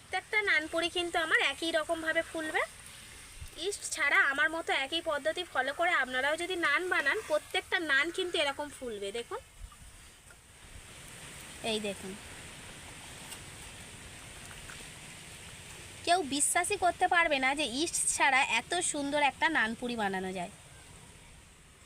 প্রত্যেকটা নানপুরি কিন্তু আমার একই রকমভাবে ফুলবে। ইস্ট ছাড়া আমার মতো একই পদ্ধতি ফলো করে আপনারাও যদি নান বানান, প্রত্যেকটা নান কিন্তু এরকম ফুলবে, দেখুন। এই দেখুন। কেউ বিশ্বাসই করতে পারবে না যে ইস্ট ছাড়া এত সুন্দর একটা নানপুরি বানানো যায়।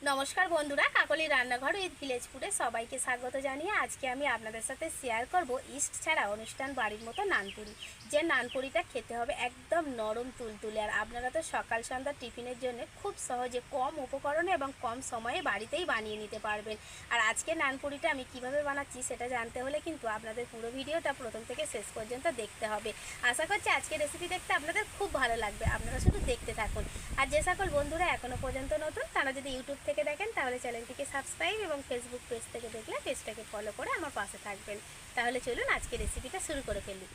নমস্কার বন্ধুরা, কাকলি রান্নাঘর উইথ ভিলেজ ফুডে সবাইকে স্বাগত জানিয়ে আজকে আমি আপনাদের সাথে শেয়ার করব ইস্ট ছাড়া অনুষ্ঠান বাড়ির মতো নানপুরি যে নানপুরিটা খেতে হবে একদম নরম তুলতুলে। আর আপনারা তো সকাল সন্ধ্যা টিফিনের জন্য খুব সহজে কম উপকরণে এবং কম সময়ে বাড়িতেই বানিয়ে নিতে পারবেন। আর আজকে নানপুরিটা আমি কীভাবে বানাচ্ছি সেটা জানতে হলে কিন্তু আপনাদের পুরো ভিডিওটা প্রথম থেকে শেষ পর্যন্ত দেখতে হবে। আশা করছি আজকে রেসিপি দেখতে আপনাদের খুব ভালো লাগবে। আপনারা শুধু দেখতে থাকুন। আর যে সকল বন্ধুরা এখনও পর্যন্ত নতুন, তারা যদি ইউটিউব থেকে দেখেন, তাহলে চ্যানেলটিকে সাবস্ক্রাইব এবং ফেসবুক পেজ থেকে দেখলে পেজটাকে ফলো করে আমার পাশে থাকবেন। তাহলে চলুন আজকে রেসিপিটা শুরু করে ফেলি।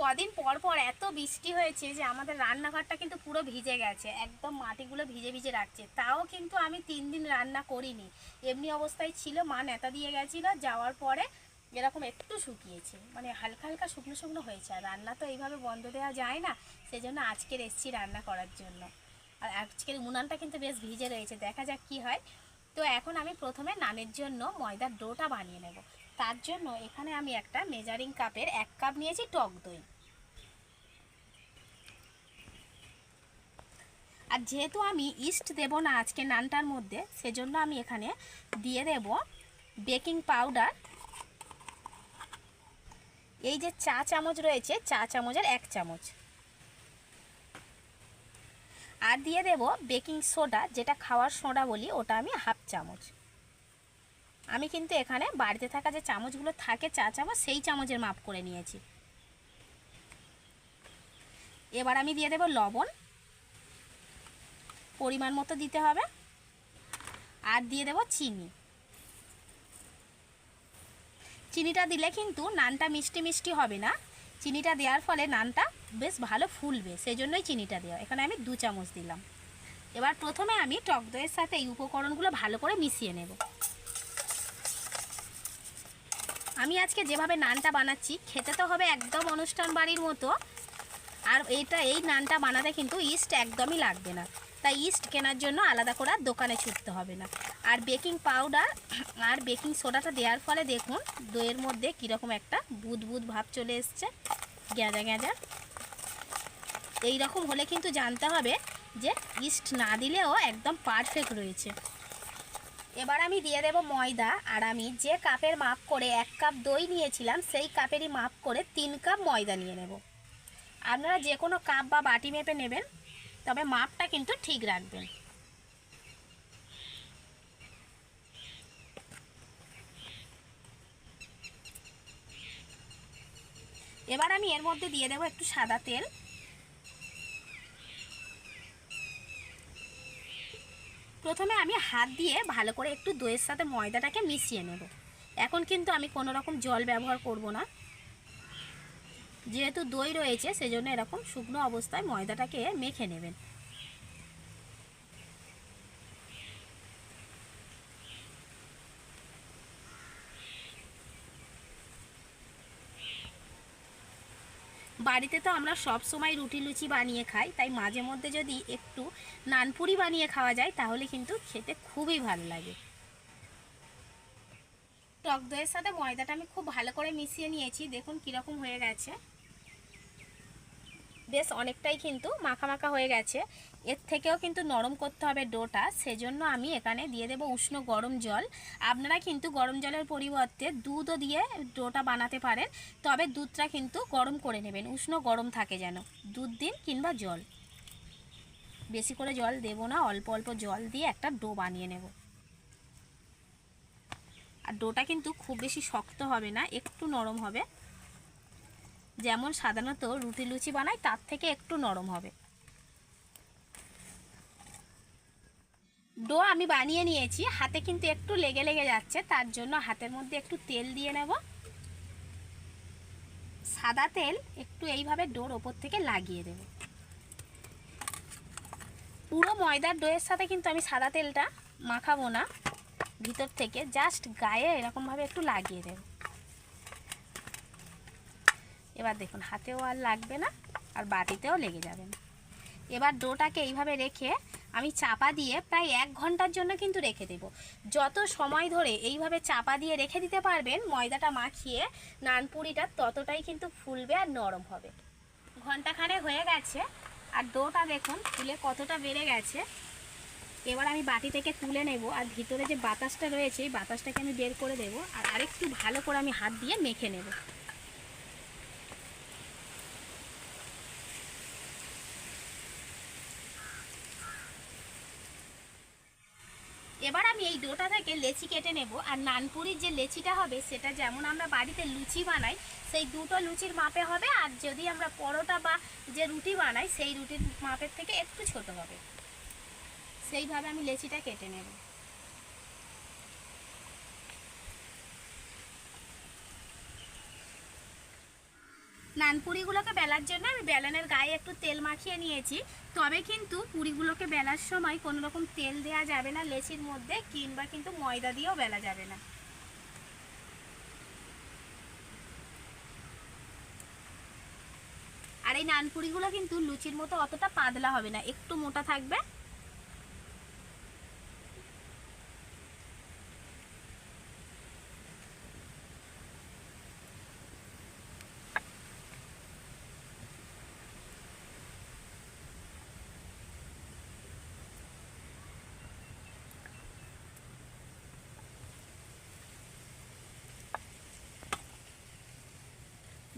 কদিন পর পর এত বৃষ্টি হয়েছে যে আমাদের রান্নাঘরটা কিন্তু পুরো ভিজে গেছে, একদম মাটিগুলো ভিজে ভিজে রাখছে। তাও কিন্তু আমি তিন দিন রান্না করিনি। এমনি অবস্থায় ছিল, মা নেতা দিয়ে গেছিল, যাওয়ার পরে এরকম একটু শুকিয়েছে। মানে হালকা হালকা শুকনো শুকনো হয়েছে, আর রান্না তো এইভাবে বন্ধ দেওয়া যায় না। সেজন্য আজকের এসছি রান্না করার জন্য। আর আজকের উনানটা কিন্তু বেশ ভিজে রয়েছে, দেখা যাক কি হয়। তো এখন আমি প্রথমে নানের জন্য ময়দার ডোটা বানিয়ে নেব। তার জন্য এখানে আমি একটা মেজারিং কাপের এক কাপ নিয়েছি টক দই। আর যেহেতু আমি ইস্ট দেব না আজকে নানটার মধ্যে, সেজন্য আমি এখানে দিয়ে দেব বেকিং পাউডার। এই যে চা চামচ রয়েছে, চা চামচের এক চামচ। আর দিয়ে দেব বেকিং সোডা, যেটা খাওয়ার সোডা বলি, ওটা আমি হাফ চামচ। আমি কিন্তু এখানে বাড়িতে থাকা যে চামচগুলো থাকে চা চামচ, সেই চামচের মাপ করে নিয়েছি। এবার আমি দিয়ে দেব লবণ। পরিমাণ মতো দিতে হবে। আর দিয়ে দেব চিনি। চিনিটা দিলে কিন্তু নানটা মিষ্টি মিষ্টি হবে না। চিনিটা দেওয়ার ফলে নানটা বেশ ভালো ফুলবে সেই জন্যই চিনিটা দেওয়া। এখানে আমি দু চামচ দিলাম। এবার প্রথমে আমি টক দইয়ের সাথে এই উপকরণগুলো ভালো করে মিশিয়ে নেব। আমি আজকে যেভাবে নানটা বানাচ্ছি, খেতে তো হবে একদম অনুষ্ঠান বাড়ির মতো আর এইটা এই নানটা বানাতে কিন্তু ইস্ট একদমই লাগবে না। তাই ইস্ট কেনার জন্য আলাদা করে আর দোকানে ছুটতে হবে না। আর বেকিং পাউডার আর বেকিং সোডাটা দেওয়ার ফলে দেখুন, দইয়ের মধ্যে কীরকম একটা বুদ বুদ ভাব চলে এসছে। গ্যাঁজা গ্যাঁজা। এই রকম হলে কিন্তু জানতে হবে যে ইস্ট না দিলেও একদম পারফেক্ট রয়েছে। এবার আমি দিয়ে দেব ময়দা। আর আমি যে কাপের মাপ করে এক কাপ দই নিয়েছিলাম, সেই কাপেরই মাপ করে তিন কাপ ময়দা নিয়ে নেব। আপনারা যে কোনো কাপ বা বাটি মেপে নেবেন, তবে মাপটা কিন্তু ঠিক রাখবেন। এবার আমি এর মধ্যে দিয়ে দেবো একটু সাদা তেল। প্রথমে আমি হাত দিয়ে ভালো করে একটু দইয়ের সাথে ময়দাটাকে মিশিয়ে নেব। এখন কিন্তু আমি কোনো রকম জল ব্যবহার করব না। যেহেতু দই রয়েছে, সেজন্য এরকম শুকনো অবস্থায় ময়দাটাকে মেখে নেবেন। বাড়িতে তো আমরা সব সময় রুটি লুচি বানিয়ে খাই, তাই মাঝে মধ্যে যদি একটু নানপুরি বানিয়ে খাওয়া যায়, তাহলে কিন্তু খেতে খুবই ভালো লাগে। টক দইয়ের সাথে ময়দাটা আমি খুব ভালো করে মিশিয়ে নিয়েছি, দেখুন কীরকম হয়ে গেছে। বেশ অনেকটাই কিন্তু মাখা মাখা হয়ে গেছে। এর থেকেও কিন্তু নরম করতে হবে ডোটা, সেজন্য আমি এখানে দিয়ে দেব উষ্ণ গরম জল। আপনারা কিন্তু গরম জলের পরিবর্তে দুধও দিয়ে ডোটা বানাতে পারেন, তবে দুধটা কিন্তু গরম করে নেবেন, উষ্ণ গরম থাকে যেন। দুধ দিন কিংবা জল। বেশি করে জল দেব না, অল্প অল্প জল দিয়ে একটা ডো বানিয়ে নেব। আর ডোটা কিন্তু খুব বেশি শক্ত হবে না, একটু নরম হবে। যেমন সাধারণত রুটি লুচি বানাই তার থেকে একটু নরম হবে। ডো আমি বানিয়ে নিয়েছি, হাতে কিন্তু একটু লেগে লেগে যাচ্ছে, তার জন্য হাতের মধ্যে একটু তেল দিয়ে নেব। সাদা তেল একটু এইভাবে ডোর ওপর থেকে লাগিয়ে দেব। পুরো ময়দার ডোয়ের সাথে কিন্তু আমি সাদা তেলটা মাখাবো না, ভিতর থেকে জাস্ট গায়ে এরকমভাবে একটু লাগিয়ে দেব। এবার দেখুন, হাতেও আর লাগবে না আর বাটিতেও লেগে যাবে না। এবার ডোটাকে এইভাবে রেখে আমি চাপা দিয়ে প্রায় এক ঘণ্টার জন্য কিন্তু রেখে দেব। যত সময় ধরে এইভাবে চাপা দিয়ে রেখে দিতে পারবেন, ময়দাটা মাখিয়ে নানপুরিটা ততটাই কিন্তু ফুলবে আর নরম হবে। ঘন্টাখানে হয়ে গেছে আর ডোটা দেখুন, ফুলে কতটা বেড়ে গেছে। এবার আমি বাটি থেকে তুলে নেব আর ভিতরে যে বাতাসটা রয়েছে, এই বাতাসটাকে আমি বের করে দেব আর আরেকটু ভালো করে আমি হাত দিয়ে মেখে নেব এবার আমি এই ডোটা থেকে, লেচি কেটে নেব। আর নানপুরির যে লেচিটা হবে, সেটা যেমন আমরা বাড়িতে লুচি বানাই, সেই দুটো লুচির মাপে হবে। আর যদি আমরা পরোটা বা যে রুটি বানাই, সেই রুটির মাপের থেকে একটু ছোট হবে। সেইভাবে আমি লেচিটা কেটে নেব। নানপুরিগুলোকে বেলার জন্য আমি বেলানের গায়ে একটু তেল মাখিয়ে নিয়েছি। তবে কিন্তু পুরিগুলোকে বেলার সময় কোনো রকম তেল দেওয়া যাবে না, লেচির মধ্যে কিংবা কিন্তু ময়দা দিয়েও বেলা যাবে না। আর এই নানপুরিগুলো কিন্তু লুচির মতো অতটা পাতলা হবে না, একটু মোটা থাকবে।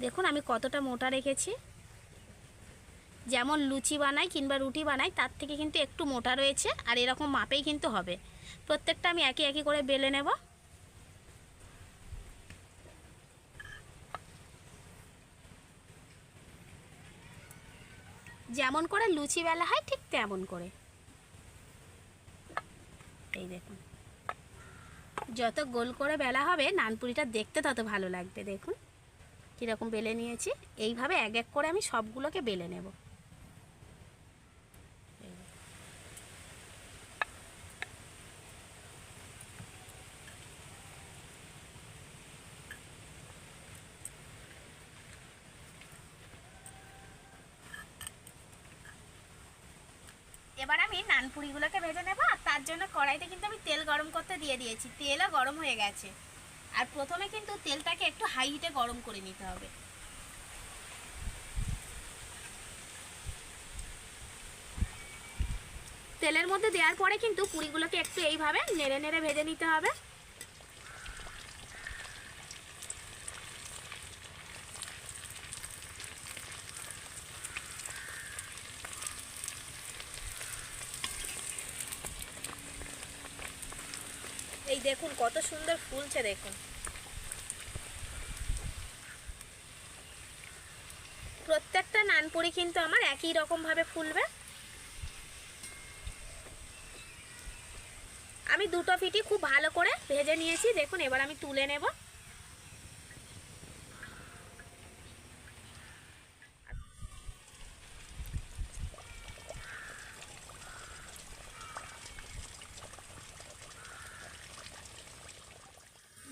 দেখুন, আমি কতটা মোটা রেখেছি। যেমন লুচি বানাই কিংবা রুটি বানাই, তার থেকে কিন্তু একটু মোটা রয়েছে আর এরকম মাপেই কিন্তু হবে। প্রত্যেকটা আমি একই একই করে বেলে নেব। যেমন করে লুচি বেলা হয়, ঠিক তেমন করে। এই দেখুন। যত গোল করে বেলা হবে, নানপুরিটা দেখতে তত ভালো লাগবে, দেখুন। কীরকম বেলে নিয়েছি, এইভাবে এক এক করে আমি সবগুলোকে বেলে নেব। এবার আমি নানপুরিগুলোকে ভেজে নেব, আর তার জন্য কড়াইতে কিন্তু আমি তেল গরম করতে দিয়ে দিয়েছি। তেলও গরম হয়ে গেছে। আর প্রথমে কিন্তু তেলটাকে একটু হাই হিটে গরম করে নিতে হবে। তেলের মধ্যে দেওয়ার পরে কিন্তু পুরিগুলোকে একটু এইভাবে নেড়ে নেড়ে ভেজে নিতে হবে। এই দেখুন কত সুন্দর ফুলছে দেখুন। নানপুরি কিন্তু আমার একই রকম ভাবে ফুলবে। আমি দুটো পিঠি খুব ভালো করে ভেজে নিয়েছি। দেখুন, এবার আমি তুলে নেব।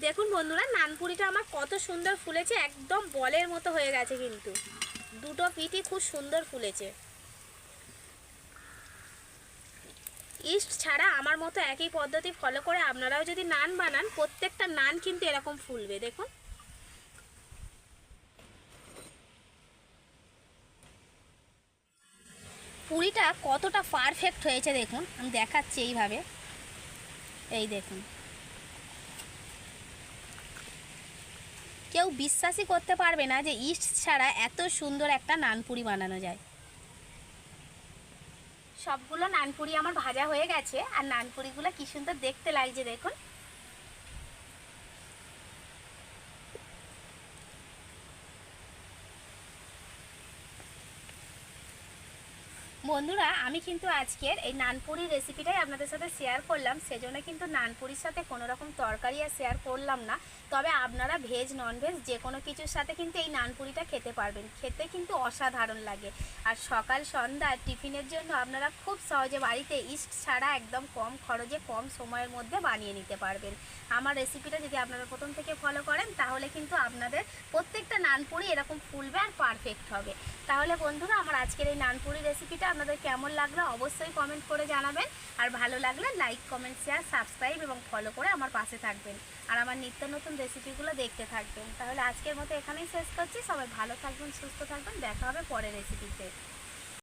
দেখুন বন্ধুরা, নানপুরিটা আমার কত সুন্দর ফুলেছে, একদম বলের মতো হয়ে গেছে কিন্তু। দুটো পিঠই খুব সুন্দর ফুলেছে। ইস্ট ছাড়া আমার মতো একই পদ্ধতি ফলো করে আপনারাও যদি নান বানান, প্রত্যেকটা নান কিন্তু এরকম ফুলবে, দেখুন। পুরিটা কতটা পারফেক্ট হয়েছে দেখুন, আমি দেখাচ্ছি এইভাবে। এই দেখুন। কেউ বিশ্বাসই করতে পারবে না যে ইস্ট ছাড়া এত সুন্দর একটা নানপুরি বানানো যায়। সবগুলো নানপুরি আমার ভাজা হয়ে গেছে, আর নানপুরিগুলো কি সুন্দর দেখতে লাগছে, দেখুন। বন্ধুরা, আমি কিন্তু আজকের এই নানপুরি রেসিপিটাই আপনাদের সাথে শেয়ার করলাম। সেজন্য কিন্তু নানপুরির সাথে কোনো রকম তরকারি আর শেয়ার করলাম না। তবে আপনারা ভেজ ননভেজ যে কোনো কিছুর সাথে কিন্তু এই নানপুরিটা খেতে পারবেন। খেতে কিন্তু অসাধারণ লাগে। আর সকাল, সন্ধ্যা টিফিনের জন্য আপনারা খুব সহজে বাড়িতে ইস্ট ছাড়া একদম কম খরচে, কম সময়ের মধ্যে বানিয়ে নিতে পারবেন। আমার রেসিপিটা যদি আপনারা প্রথম থেকে ফলো করেন, তাহলে কিন্তু আপনাদের প্রত্যেকটা নানপুরি এরকম ফুলবে আর পারফেক্ট হবে। তাহলে বন্ধুরা, আমার আজকের এই নানপুরি রেসিপিটা আপনাদের কেমন লাগল অবশ্যই কমেন্ট করে জানাবেন। আর ভালো লাগলে লাইক কমেন্ট শেয়ার সাবস্ক্রাইব এবং ফলো করে আমার পাশে থাকবেন। আর আমার নিত্য নতুন রেসিপিগুলো দেখতে থাকবেন। তাহলে আজকের মতো এখানেই শেষ করছি। সবাই ভালো থাকবেন, সুস্থ থাকবেন। দেখা হবে পরের রেসিপিতে